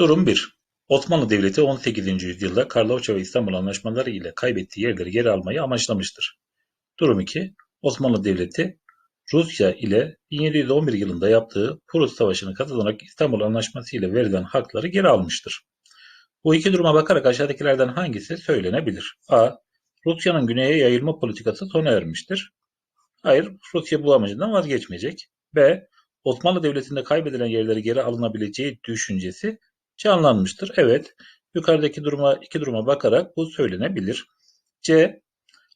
Durum 1. Osmanlı Devleti 18. yüzyılda Karlofça ve İstanbul Anlaşmaları ile kaybettiği yerleri geri almayı amaçlamıştır. Durum 2. Osmanlı Devleti Rusya ile 1711 yılında yaptığı Prus Savaşı'nı katılarak İstanbul Anlaşması ile verilen hakları geri almıştır. Bu iki duruma bakarak aşağıdakilerden hangisi söylenebilir? A. Rusya'nın güneye yayılma politikası sona ermiştir. Hayır, Rusya bu amacından vazgeçmeyecek. B. Osmanlı Devleti'nde kaybedilen yerleri geri alınabileceği düşüncesi canlanmıştır. Evet, yukarıdaki duruma iki duruma bakarak bu söylenebilir. C.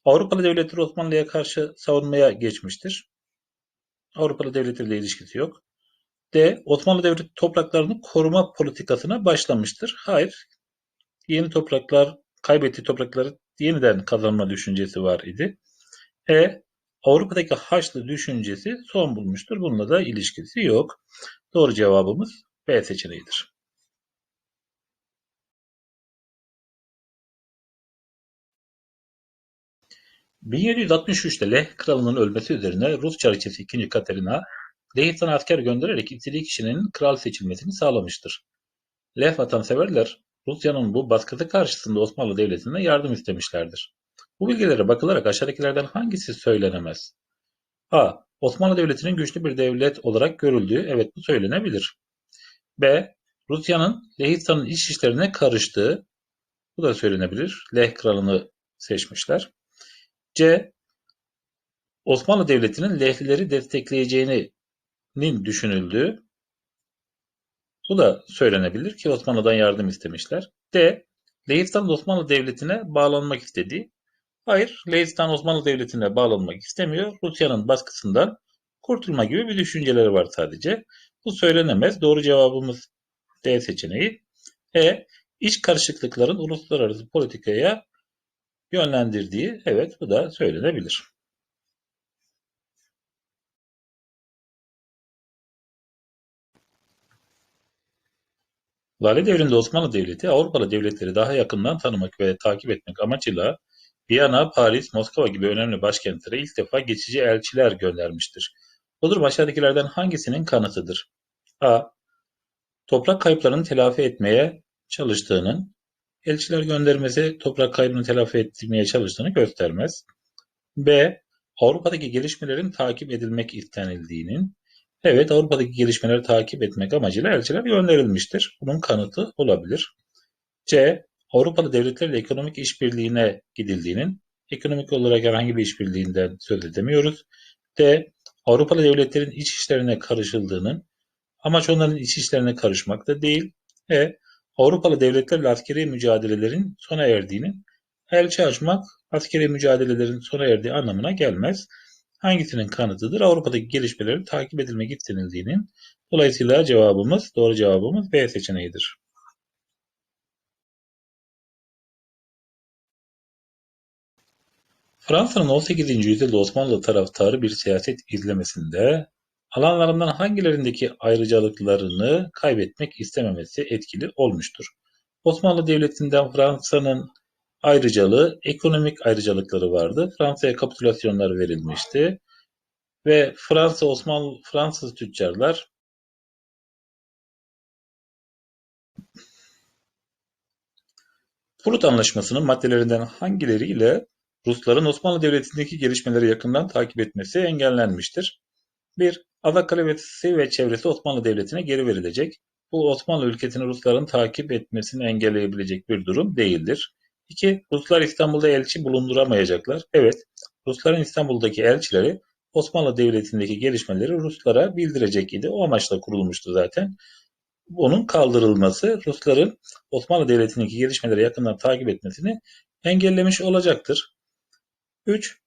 Avrupalı devletler Osmanlı'ya karşı savunmaya geçmiştir. Avrupalı devletlerle ilişkisi yok. D. Osmanlı Devleti topraklarını koruma politikasına başlamıştır. Hayır. Yeni topraklar, kaybettiği toprakları yeniden kazanma düşüncesi var idi. E. Avrupa'daki Haçlı düşüncesi son bulmuştur. Bununla da ilişkisi yok. Doğru cevabımız B seçeneğidir. 1763'te Leh kralının ölmesi üzerine Rus çariçesi 2. Katerina, Leh'ten asker göndererek istediği kişinin kral seçilmesini sağlamıştır. Leh vatanseverler Rusya'nın bu baskısı karşısında Osmanlı Devleti'ne yardım istemişlerdir. Bu bilgilere bakılarak aşağıdakilerden hangisi söylenemez? A. Osmanlı Devleti'nin güçlü bir devlet olarak görüldüğü, evet bu söylenebilir. B. Rusya'nın Lehistan'ın iç işlerine karıştığı, bu da söylenebilir. Leh kralını seçmişler. C. Osmanlı Devleti'nin Lehlileri destekleyeceğinin düşünüldüğü, bu da söylenebilir ki Osmanlı'dan yardım istemişler. D. Lehistan Osmanlı Devleti'ne bağlanmak istediği. Hayır, Lehistan Osmanlı Devleti'ne bağlanmak istemiyor. Rusya'nın baskısından kurtulma gibi bir düşünceleri var sadece. Bu söylenemez. Doğru cevabımız D seçeneği. E. İç karışıklıkların uluslararası politikaya yönlendirdiği, evet bu da söylenebilir. Lale devrinde Osmanlı Devleti Avrupalı devletleri daha yakından tanımak ve takip etmek amacıyla Viyana, Paris, Moskova gibi önemli başkentlere ilk defa geçici elçiler göndermiştir. Bu durum aşağıdakilerden hangisinin kanıtıdır? A. Toprak kayıplarını telafi etmeye çalıştığının, elçiler göndermesi toprak kaybını telafi etmeye çalıştığını göstermez. B. Avrupa'daki gelişmelerin takip edilmek istenildiğinin, evet Avrupa'daki gelişmeleri takip etmek amacıyla elçiler gönderilmiştir. Bunun kanıtı olabilir. C. Avrupalı devletlerle ekonomik işbirliğine gidildiğinin, ekonomik olarak herhangi bir işbirliğinden söz edemiyoruz. D. Avrupalı devletlerin iç işlerine karışıldığının, amaç onların iç işlerine karışmak da değil. E. Avrupalı devletlerle askeri mücadelelerin sona erdiğinin elçi açmak askeri mücadelelerin sona erdiği anlamına gelmez. Hangisinin kanıtıdır? Avrupa'daki gelişmelerin takip edilmek istenildiğinin. Dolayısıyla cevabımız, doğru cevabımız B seçeneğidir. Fransa'nın 18. yüzyılda Osmanlı taraftarı bir siyaset izlemesinde alanlarından hangilerindeki ayrıcalıklarını kaybetmek istememesi etkili olmuştur. Osmanlı Devleti'nden Fransa'nın ayrıcalığı, ekonomik ayrıcalıkları vardı. Fransa'ya kapitülasyonlar verilmişti ve Fransa Osmanlı Fransız tüccarlar Prut Anlaşması'nın maddelerinden hangileriyle Rusların Osmanlı Devleti'ndeki gelişmeleri yakından takip etmesi engellenmiştir. 1. Ada Kalesi ve çevresi Osmanlı Devleti'ne geri verilecek. Bu Osmanlı ülkesini Rusların takip etmesini engelleyebilecek bir durum değildir. 2. Ruslar İstanbul'da elçi bulunduramayacaklar. Evet, Rusların İstanbul'daki elçileri Osmanlı Devleti'ndeki gelişmeleri Ruslara bildirecek idi. O amaçla kurulmuştu zaten. Onun kaldırılması Rusların Osmanlı Devleti'ndeki gelişmeleri yakından takip etmesini engellemiş olacaktır. 3.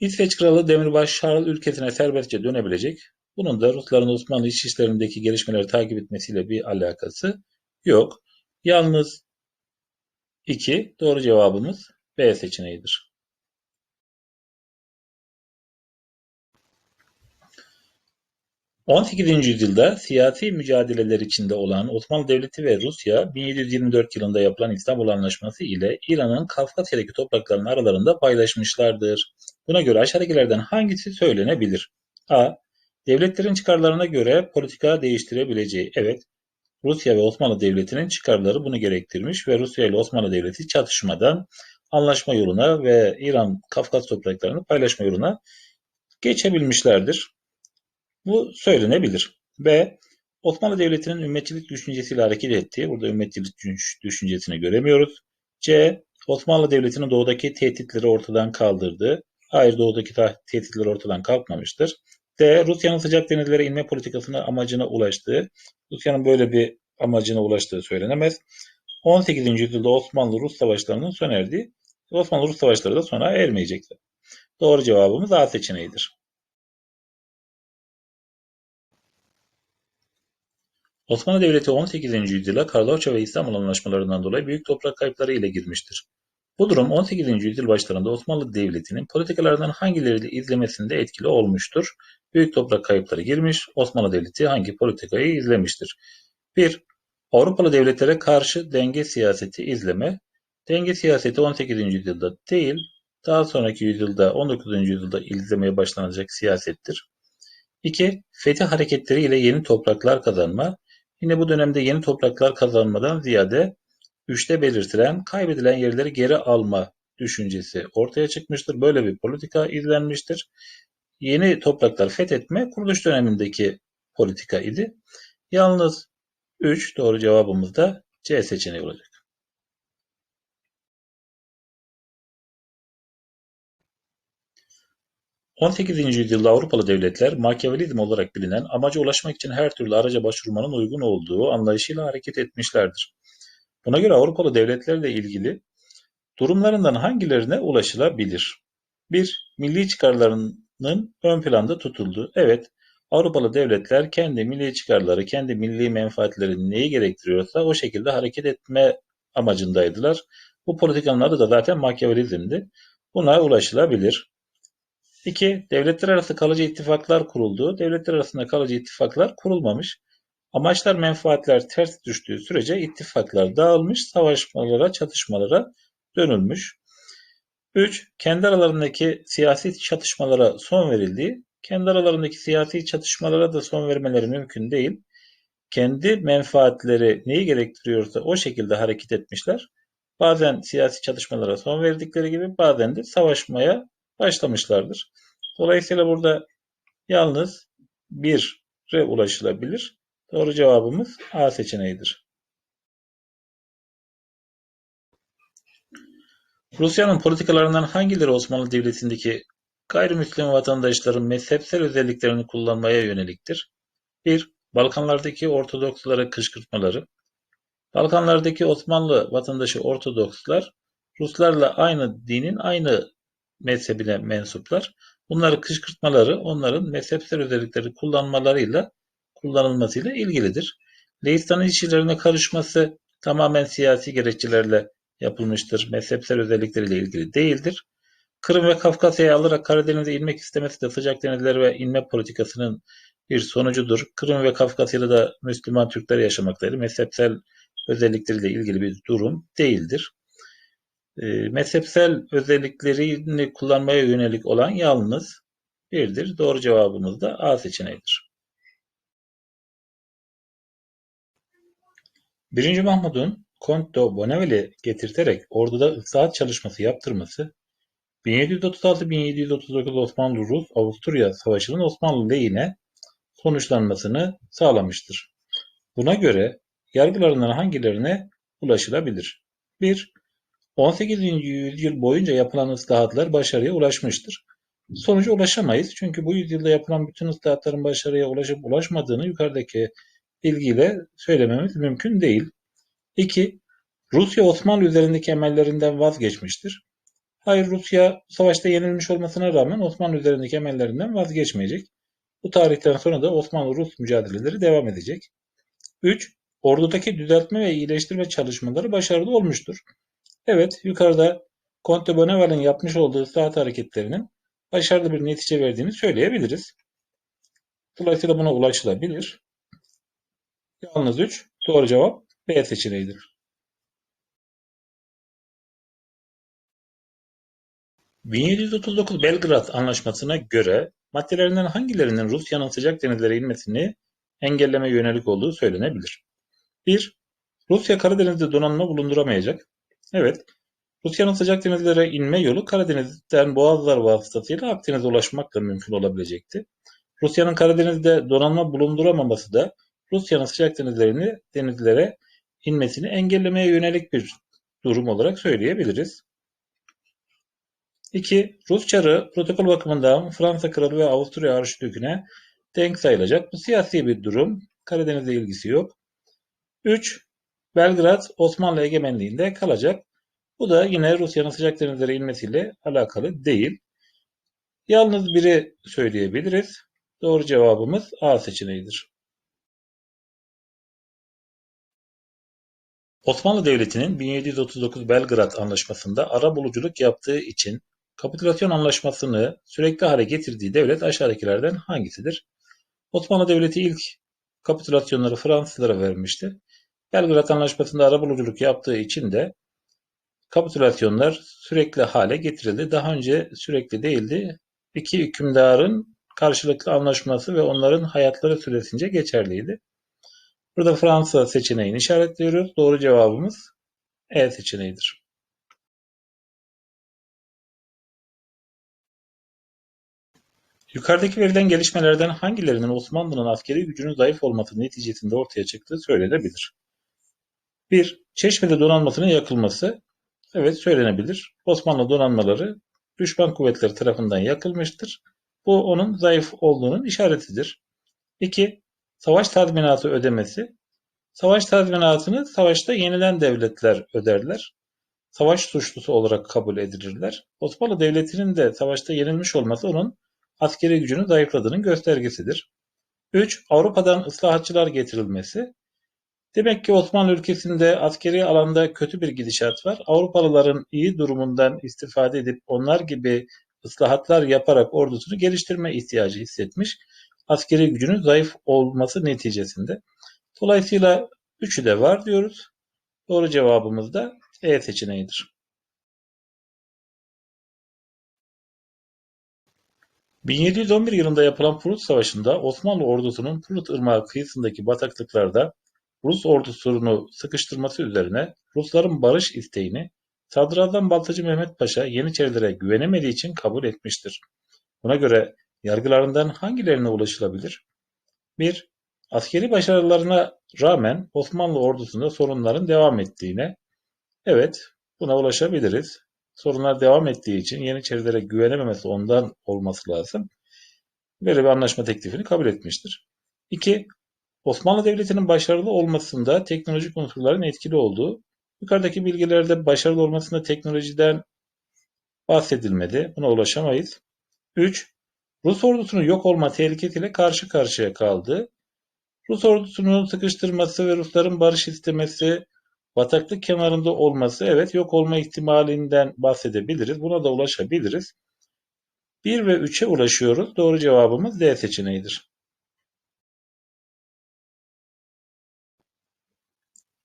İsveç Kralı Demirbaş Charles ülkesine serbestçe dönebilecek. Bunun da Rusların Osmanlı iç işlerindeki gelişmeleri takip etmesiyle bir alakası yok. Yalnız 2 doğru cevabımız B seçeneğidir. On yüzyılda siyasi mücadeleler içinde olan Osmanlı Devleti ve Rusya 1724 yılında yapılan İstanbul Anlaşması ile İran'ın Kafkasya'daki topraklarının aralarında paylaşmışlardır. Buna göre aşağıdakilerden hangisi söylenebilir? A. Devletlerin çıkarlarına göre politika değiştirebileceği. Evet. Rusya ve Osmanlı Devleti'nin çıkarları bunu gerektirmiş ve Rusya ile Osmanlı Devleti çatışmadan anlaşma yoluna ve İran Kafkas topraklarını paylaşma yoluna geçebilmişlerdir. Bu söylenebilir. B. Osmanlı Devleti'nin ümmetçilik düşüncesiyle hareket ettiği, burada ümmetçilik düşüncesini göremiyoruz. C. Osmanlı Devleti'nin doğudaki tehditleri ortadan kaldırdığı, hayır doğudaki tehditler ortadan kalkmamıştır. D. Rusya'nın sıcak denizlere inme politikasına amacına ulaştığı, Rusya'nın böyle bir amacına ulaştığı söylenemez. 18. yüzyılda Osmanlı-Rus savaşlarının sona erdiği, Osmanlı-Rus savaşları da sona ermeyecektir. Doğru cevabımız A seçeneğidir. Osmanlı Devleti 18. yüzyıla Karlofça ve İstanbul anlaşmalarından dolayı büyük toprak kayıpları ile girmiştir. Bu durum 18. yüzyıl başlarında Osmanlı Devleti'nin politikalarından hangileri izlemesinde etkili olmuştur? Büyük toprak kayıpları girmiş, Osmanlı Devleti hangi politikayı izlemiştir? 1. Avrupalı devletlere karşı denge siyaseti izleme. Denge siyaseti 18. yüzyılda değil, daha sonraki yüzyılda 19. yüzyılda izlemeye başlanacak siyasettir. 2. Fetih hareketleri ile yeni topraklar kazanma. Yine bu dönemde yeni topraklar kazanmadan ziyade üçte belirtilen kaybedilen yerleri geri alma düşüncesi ortaya çıkmıştır. Böyle bir politika izlenmiştir. Yeni topraklar fethetme kuruluş dönemindeki politika idi. Yalnız 3 doğru cevabımız da C seçeneği olacak. 18. yüzyılda Avrupalı devletler Machiavellizm olarak bilinen amaca ulaşmak için her türlü araca başvurmanın uygun olduğu anlayışıyla hareket etmişlerdir. Buna göre Avrupalı devletlerle ilgili durumlarından hangilerine ulaşılabilir? 1. Milli çıkarlarının ön planda tutulduğu. Evet, Avrupalı devletler kendi milli çıkarları, kendi milli menfaatleri neyi gerektiriyorsa o şekilde hareket etme amacındaydılar. Bu politikanın adı da zaten Machiavellizm'di. Buna ulaşılabilir. 2. Devletler arası kalıcı ittifaklar kuruldu. Devletler arasında kalıcı ittifaklar kurulmamış. Amaçlar, menfaatler ters düştüğü sürece ittifaklar dağılmış, savaşmalara, çatışmalara dönülmüş. 3. Kendi aralarındaki siyasi çatışmalara son verildiği, kendi aralarındaki siyasi çatışmalara da son vermeleri mümkün değil. Kendi menfaatleri neyi gerektiriyorsa o şekilde hareket etmişler. Bazen siyasi çatışmalara son verdikleri gibi bazen de savaşmaya başlamışlardır. Dolayısıyla burada yalnız 1'e ulaşılabilir. Doğru cevabımız A seçeneğidir. Rusya'nın politikalarından hangileri Osmanlı Devleti'ndeki gayrimüslim vatandaşların mezhepsel özelliklerini kullanmaya yöneliktir? 1. Balkanlardaki Ortodokslara kışkırtmaları. Balkanlardaki Osmanlı vatandaşı Ortodokslar Ruslarla aynı dinin aynı mezhebine mensuplar. Bunları kışkırtmaları onların mezhepsel özellikleri kullanmalarıyla kullanılmasıyla ilgilidir. Leistanın işçilerine karışması tamamen siyasi gerekçelerle yapılmıştır. Mezhepsel özellikleriyle ilgili değildir. Kırım ve Kafkasya'yı alarak Karadeniz'e inmek istemesi de sıcak denizler ve inme politikasının bir sonucudur. Kırım ve Kafkasya'da da Müslüman Türkler yaşamaktaydı. Mezhepsel özellikleriyle ilgili bir durum değildir. E, mezhepsel özelliklerini kullanmaya yönelik olan yalnız birdir. Doğru cevabımız da A seçeneğidir. Birinci Mahmud'un Comte de Bonneval'i getirterek orduda ıslahat çalışması yaptırması 1736-1739 Osmanlı-Rus-Avusturya Savaşı'nın Osmanlı lehine sonuçlanmasını sağlamıştır. Buna göre yargılarından hangilerine ulaşılabilir? 1. 18. yüzyıl boyunca yapılan ıslahatlar başarıya ulaşmıştır. Sonuca ulaşamayız çünkü bu yüzyılda yapılan bütün ıslahatların başarıya ulaşıp ulaşmadığını yukarıdaki bilgiyle söylememiz mümkün değil. 2. Rusya Osmanlı üzerindeki emellerinden vazgeçmiştir. Hayır Rusya savaşta yenilmiş olmasına rağmen Osmanlı üzerindeki emellerinden vazgeçmeyecek. Bu tarihten sonra da Osmanlı-Rus mücadeleleri devam edecek. 3. Ordudaki düzeltme ve iyileştirme çalışmaları başarılı olmuştur. Evet, yukarıda Conte Bonneval'in yapmış olduğu saat hareketlerinin başarılı bir netice verdiğini söyleyebiliriz. Dolayısıyla buna ulaşılabilir. Yalnız 3. Doğru cevap B seçeneğidir. 1739 Belgrad Anlaşması'na göre maddelerinden hangilerinin Rusya'nın sıcak denizlere inmesini engelleme yönelik olduğu söylenebilir. 1. Rusya Karadeniz'de donanma bulunduramayacak. Evet. Rusya'nın sıcak denizlere inme yolu Karadeniz'den boğazlar vasıtasıyla Akdeniz'e ulaşmakla mümkün olabilecekti. Rusya'nın Karadeniz'de donanma bulunduramaması da Rusya'nın sıcak denizlerini denizlere inmesini engellemeye yönelik bir durum olarak söyleyebiliriz. 2. Rus çarı protokol bakımından Fransa Kralı ve Avusturya Arşidükü'ne denk sayılacak. Bu siyasi bir durum. Karadeniz'le ilgisi yok. 3. Belgrad Osmanlı egemenliğinde kalacak. Bu da yine Rusya'nın sıcak denizlere inmesiyle alakalı değil. Yalnız biri söyleyebiliriz. Doğru cevabımız A seçeneğidir. Osmanlı Devleti'nin 1739 Belgrad Anlaşması'nda ara buluculuk yaptığı için kapitülasyon anlaşmasını sürekli hale getirdiği devlet aşağıdakilerden hangisidir? Osmanlı Devleti ilk kapitülasyonları Fransızlara vermişti. Belgrad Anlaşması'nda arabuluculuk yaptığı için de kapitülasyonlar sürekli hale getirildi. Daha önce sürekli değildi. İki hükümdarın karşılıklı anlaşması ve onların hayatları süresince geçerliydi. Burada Fransa seçeneğini işaretliyoruz. Doğru cevabımız E seçeneğidir. Yukarıdaki verilen gelişmelerden hangilerinin Osmanlı'nın askeri gücünün zayıf olması neticesinde ortaya çıktığı söylenebilir. 1. Çeşme'de donanmasının yakılması. Evet söylenebilir. Osmanlı donanmaları düşman kuvvetleri tarafından yakılmıştır. Bu onun zayıf olduğunun işaretidir. 2. Savaş tazminatı ödemesi. Savaş tazminatını savaşta yenilen devletler öderler. Savaş suçlusu olarak kabul edilirler. Osmanlı Devleti'nin de savaşta yenilmiş olması onun askeri gücünün zayıfladığının göstergesidir. 3. Avrupa'dan ıslahatçılar getirilmesi. Demek ki Osmanlı ülkesinde askeri alanda kötü bir gidişat var. Avrupalıların iyi durumundan istifade edip onlar gibi ıslahatlar yaparak ordusunu geliştirme ihtiyacı hissetmiş. Askeri gücünün zayıf olması neticesinde. Dolayısıyla üçü de var diyoruz. Doğru cevabımız da E seçeneğidir. 1711 yılında yapılan Prut Savaşı'nda Osmanlı ordusunun Prut Irmağı kıyısındaki bataklıklarda Rus ordusunu sıkıştırması üzerine Rusların barış isteğini Sadrazam Baltacı Mehmet Paşa Yeniçerilere güvenemediği için kabul etmiştir. Buna göre yargılarından hangilerine ulaşılabilir? 1. Askeri başarılarına rağmen Osmanlı ordusunda sorunların devam ettiğine, evet buna ulaşabiliriz. Sorunlar devam ettiği için Yeniçerilere güvenememesi ondan olması lazım. Böyle bir anlaşma teklifini kabul etmiştir. 2. Osmanlı Devleti'nin başarılı olmasında teknolojik unsurların etkili olduğu, yukarıdaki bilgilerde başarılı olmasında teknolojiden bahsedilmedi. Buna ulaşamayız. 3. Rus ordusunun yok olma tehlikesiyle karşı karşıya kaldı. Rus ordusunun sıkıştırması ve Rusların barış istemesi, bataklık kenarında olması evet yok olma ihtimalinden bahsedebiliriz. Buna da ulaşabiliriz. 1 ve 3'e ulaşıyoruz. Doğru cevabımız D seçeneğidir.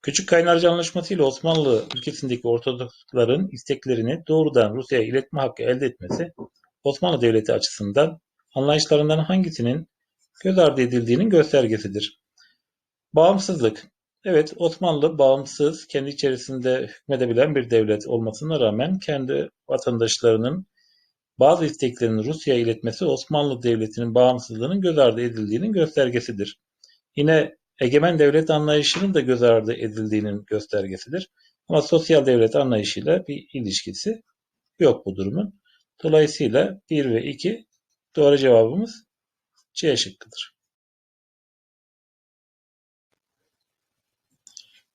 Küçük Kaynarca Anlaşması ile Osmanlı ülkesindeki Ortodoksların isteklerini doğrudan Rusya'ya iletme hakkı elde etmesi Osmanlı Devleti açısından anlayışlarından hangisinin göz ardı edildiğinin göstergesidir. Bağımsızlık. Evet, Osmanlı bağımsız, kendi içerisinde hükmedebilen bir devlet olmasına rağmen kendi vatandaşlarının bazı isteklerini Rusya'ya iletmesi Osmanlı Devleti'nin bağımsızlığının göz ardı edildiğinin göstergesidir. Yine egemen devlet anlayışının da göz ardı edildiğinin göstergesidir. Ama sosyal devlet anlayışıyla bir ilişkisi yok bu durumun. Dolayısıyla 1 ve 2 doğru cevabımız C şıkkıdır.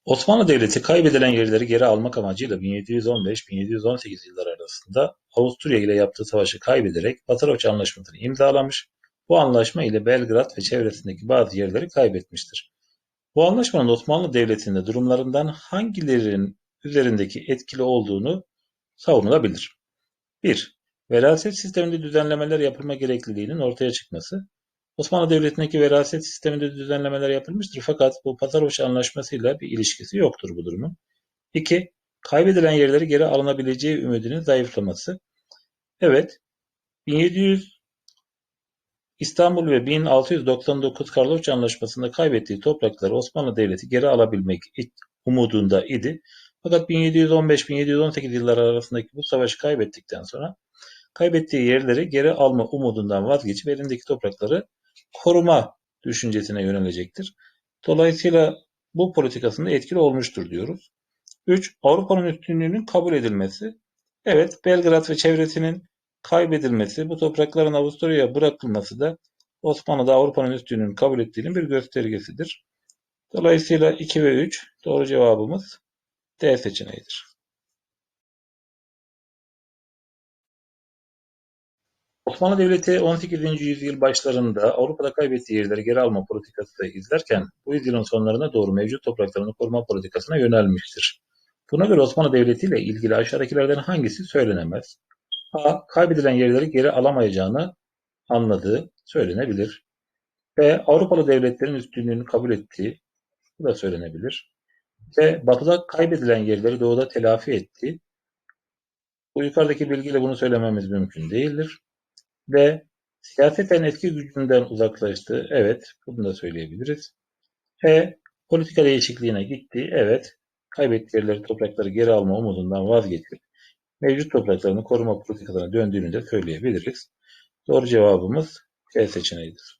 Osmanlı Devleti kaybedilen yerleri geri almak amacıyla 1715-1718 yılları arasında Avusturya ile yaptığı savaşı kaybederek Bataroç Anlaşması'nı imzalamış, bu anlaşma ile Belgrad ve çevresindeki bazı yerleri kaybetmiştir. Bu anlaşmanın Osmanlı Devleti'nde durumlarından hangilerinin üzerindeki etkili olduğunu savunulabilir. 1. Veraset sisteminde düzenlemeler yapılma gerekliliğinin ortaya çıkması. Osmanlı Devleti'ndeki veraset sisteminde düzenlemeler yapılmıştır fakat bu Pazarhoş Anlaşması'yla bir ilişkisi yoktur bu durumun. 2. Kaybedilen yerleri geri alınabileceği ümidinin zayıflaması. Evet, 1700 İstanbul ve 1699 Karlofça Anlaşması'nda kaybettiği toprakları Osmanlı Devleti geri alabilmek umudunda idi. Fakat 1715-1718 yılları arasındaki bu savaşı kaybettikten sonra kaybettiği yerleri geri alma umudundan vazgeçip elindeki toprakları koruma düşüncesine yönelecektir. Dolayısıyla bu politikasında etkili olmuştur diyoruz. 3. Avrupa'nın üstünlüğünün kabul edilmesi. Evet, Belgrad ve çevresinin kaybedilmesi, bu toprakların Avusturya'ya bırakılması da Osmanlı'da Avrupa'nın üstünlüğünü kabul ettiğinin bir göstergesidir. Dolayısıyla 2 ve 3 doğru cevabımız D seçeneğidir. Osmanlı Devleti 18. yüzyıl başlarında Avrupa'da kaybettiği yerleri geri alma politikası izlerken bu yüzyılın sonlarına doğru mevcut topraklarını koruma politikasına yönelmiştir. Buna göre Osmanlı Devleti ile ilgili aşağıdakilerden hangisi söylenemez? A. Kaybedilen yerleri geri alamayacağını anladığı söylenebilir. B. Avrupalı devletlerin üstünlüğünü kabul ettiği bu da söylenebilir. C. Batı'da kaybedilen yerleri doğuda telafi etti. Bu yukarıdaki bilgiyle bunu söylememiz mümkün değildir. D. Siyaseten etki gücünden uzaklaştı. Evet, bunu da söyleyebiliriz. E. Politika değişikliğine gitti. Evet, kaybettiği yerleri, toprakları geri alma umudundan vazgeçip mevcut topraklarını koruma politikasına döndüğünü de söyleyebiliriz. Doğru cevabımız C seçeneğidir.